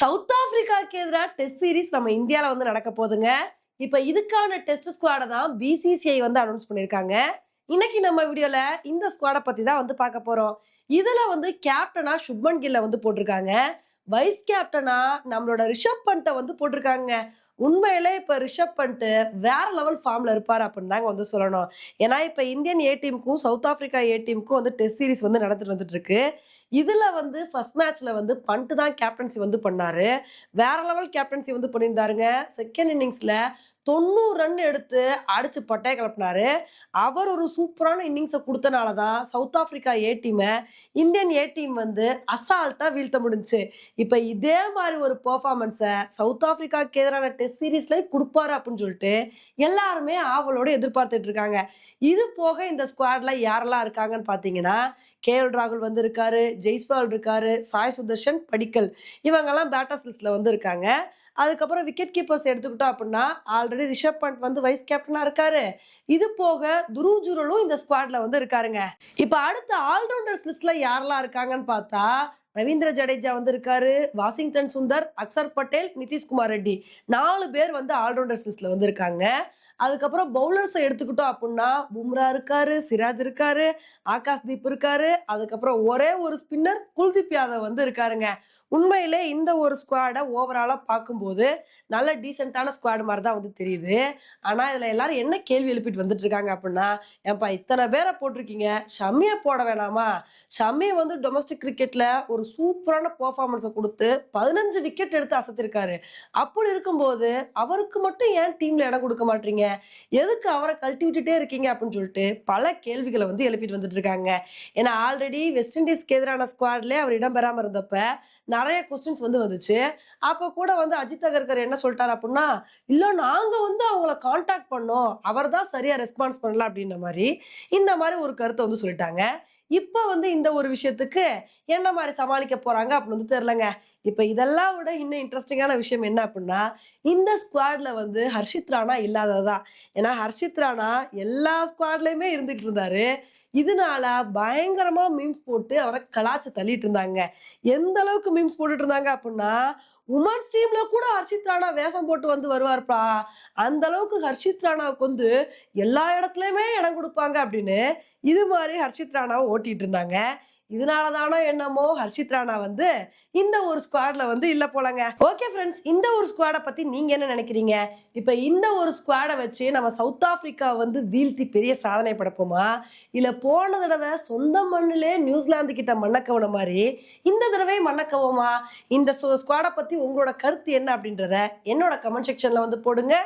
South ஆப்பிரிக்காக்கு எதிராக test series நம்ம இந்தியாவில் வந்து நடக்க போகுதுங்க. இப்போ இதுக்கான டெஸ்ட் ஸ்குவாடை தான் பிசிசிஐ வந்து அனௌன்ஸ் பண்ணியிருக்காங்க இன்னைக்கு நம்ம வீடியோல இந்த ஸ்குவாடை பத்தி தான் வந்து பார்க்க போறோம். இதுல வந்து கேப்டனா சுப்மன் கில்ல வந்து போட்டிருக்காங்க. வைஸ் கேப்டனா நம்மளோட ரிஷப் பண்ட்டை வந்து போட்டிருக்காங்க. உண்மையிலே இப்போ ரிஷப் பண்ணிட்டு வேற லெவல் ஃபார்ம்ல இருப்பார் அப்படின்னு தாங்க வந்து சொல்லணும். ஏன்னா இப்போ இந்தியன் ஏ டீமுக்கும் சவுத் ஆப்பிரிக்கா ஏ டீமுக்கும் வந்து டெஸ்ட் சீரிஸ் வந்து நடந்துட்டு வந்துட்டு இருக்கு இதுல வந்து ஃபர்ஸ்ட் மேட்ச்ல வந்து பண்ட்டு தான் கேப்டன்சி வந்து பண்ணாரு. வேற லெவல் கேப்டன்சி வந்து பண்ணியிருந்தாருங்க. செகண்ட் இன்னிங்ஸ்ல தொண்ணூறு ரன் எடுத்து அடிச்சு பட்டைய கிளப்பினாரு. அவர் ஒரு சூப்பரான இன்னிங்ஸை கொடுத்தனால தான் சவுத் ஆப்பிரிக்கா ஏ டீமை இந்தியன் ஏ டீம் வந்து அசால்ட்டாக வீழ்த்த முடிஞ்சுச்சு இப்போ இதே மாதிரி ஒரு பெர்ஃபார்மன்ஸை சவுத் ஆப்பிரிக்காவுக்கு எதிரான டெஸ்ட் சீரீஸ்ல கொடுப்பாரு அப்படின்னு சொல்லிட்டு எல்லாருமே ஆவலோட எதிர்பார்த்துட்டு இருக்காங்க. இது போக இந்த ஸ்குவாட்ல யாரெல்லாம் இருக்காங்கன்னு பார்த்தீங்கன்னா கேஎல் ராகுல் வந்து இருக்காரு ஜெய்ஸ்வால் இருக்காரு சாய் சுதர்ஷன் படிக்கல் இவங்கெல்லாம் பேட்டர்ஸ் லிஸ்ட்ல வந்து இருக்காங்க அதுக்கப்புறம் விக்கெட் கீப்பர்ஸ் எடுத்துக்கிட்டோம் அப்படின்னா ஆல்ரெடி ரிஷப் பண்ட் வந்து வைஸ் கேப்டனாக இருக்காரு. இது போக துருவ் ஜுரலும் இந்த ஸ்குவாட்ல வந்து இருக்காருங்க. இப்போ அடுத்த ஆல்ரவுண்டர்ஸ் லிஸ்ட்ல யாரெல்லாம் இருக்காங்கன்னு பார்த்தா ரவீந்திர ஜடேஜா வந்து இருக்காரு வாஷிங்டன் சுந்தர் அக்சர் பட்டேல் நிதிஷ்குமார் ரெட்டி. நாலு பேர் வந்து ஆல்ரவுண்டர்ஸ் லிஸ்ட்ல வந்து இருக்காங்க. அதுக்கப்புறம் பவுலர்ஸை எடுத்துக்கிட்டோம் அப்படின்னா பும்ரா இருக்காரு சிராஜ் இருக்காரு ஆகாஷ்தீப் இருக்காரு. அதுக்கப்புறம் ஒரே ஒரு ஸ்பின்னர் குல்தீப் யாதவ் வந்து இருக்காருங்க. உண்மையிலே இந்த ஒரு ஸ்குவாடை ஓவராலாக பார்க்கும்போது நல்ல டீசெண்டான ஸ்குவாடு மாதிரி தான் வந்து தெரியுது. ஆனால் இதில் எல்லாரும் என்ன கேள்வி எழுப்பிட்டு வந்துட்டு இருக்காங்க அப்படின்னா ஏன்பா இத்தனை பேரை போட்டிருக்கீங்க? ஷம்மியை போட வேணாமா? ஷம்மி வந்து டொமஸ்டிக் கிரிக்கெட்டில் ஒரு சூப்பரான பர்ஃபார்மன்ஸை கொடுத்து பதினஞ்சு விக்கெட் எடுத்து அசத்திருக்காரு. அப்படி இருக்கும்போது அவருக்கு மட்டும் ஏன் டீம்ல இடம் கொடுக்க மாட்டீங்க? எதுக்கு அவரை கழட்டி விட்டுட்டே இருக்கீங்க அப்படின்னு சொல்லிட்டு பல கேள்விகளை வந்து எழுப்பிட்டு வந்துட்டு இருக்காங்க ஏன்னா ஆல்ரெடி வெஸ்ட் இண்டீஸ்க்கு எதிரான ஸ்குவாட்லேயே அவர் இடம் பெறாமல் இருந்தப்ப நிறைய கொஸ்டின்ஸ் வந்து வந்துச்சு. அப்போ கூட வந்து அஜித் அகர்கர் என்ன சொல்லிட்டார் அப்படின்னா இல்லை நாங்கள் வந்து அவங்கள காண்டாக்ட் பண்ணோம். அவர் தான் சரியாக ரெஸ்பான்ஸ் பண்ணல அப்படின்ற மாதிரி இந்த மாதிரி ஒரு கருத்தை வந்து சொல்லிட்டாங்க. இப்போ வந்து இந்த ஒரு விஷயத்துக்கு என்ன மாதிரி சமாளிக்க போறாங்க அப்படின்னு வந்து தெரிலங்க. இப்போ இதெல்லாம் விட இன்னும் இன்ட்ரெஸ்டிங்கான விஷயம் என்ன அப்படின்னா இந்த ஸ்குவாட்ல வந்து ஹர்ஷித் ராணா இல்லாததான் ஏன்னா ஹர்ஷித் ராணா எல்லா ஸ்குவாட்லயுமே இருந்துகிட்டு இருந்தாரு. இதனால பயங்கரமா மீம்ஸ் போட்டு அவரை கலாச்சு தள்ளிட்டு இருந்தாங்க. எந்த அளவுக்கு மீம்ஸ் போட்டுட்டு இருந்தாங்க அப்படின்னா உமன்ஸ் டீம்ல கூட ஹர்ஷித் ராணா வேஷம் போட்டு வந்து வருவார்ப்பா. அந்த அளவுக்கு ஹர்ஷித் ராணாவுக்கு வந்து எல்லா இடத்துலயுமே இடம் கொடுப்பாங்க அப்படின்னு இது மாதிரி ஹர்ஷித் ராணாவை ஓட்டிட்டு இருந்தாங்க. இதனால தானோ என்னமோ ஹர்ஷித் ராணா வந்து இந்த ஒரு ஸ்குவாட்ல வந்து இல்ல போலங்க. ஓகே ஃப்ரெண்ட்ஸ் இந்த ஒரு ஸ்குவாடை பத்தி நீங்க என்ன நினைக்கிறீங்க? இப்ப இந்த ஒரு ஸ்குவாடை வச்சு நம்ம சவுத் ஆப்பிரிக்கா வந்து வீழ்த்தி பெரிய சாதனை படைப்போமா? இல்ல போன தடவை சொந்த மண்ணிலே நியூசிலாந்து கிட்ட மண்ணக்கவன மாதிரி இந்த தடவை மண்ணக்கவோமா இந்த ஸ்குவாடை பத்தி உங்களோட கருத்து என்ன அப்படின்றத என்னோட கமெண்ட் செக்ஷன்ல வந்து போடுங்க.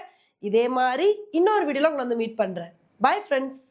இதே மாதிரி இன்னொரு வீடியோல உங்களை வந்து மீட் பண்றேன். Bye friends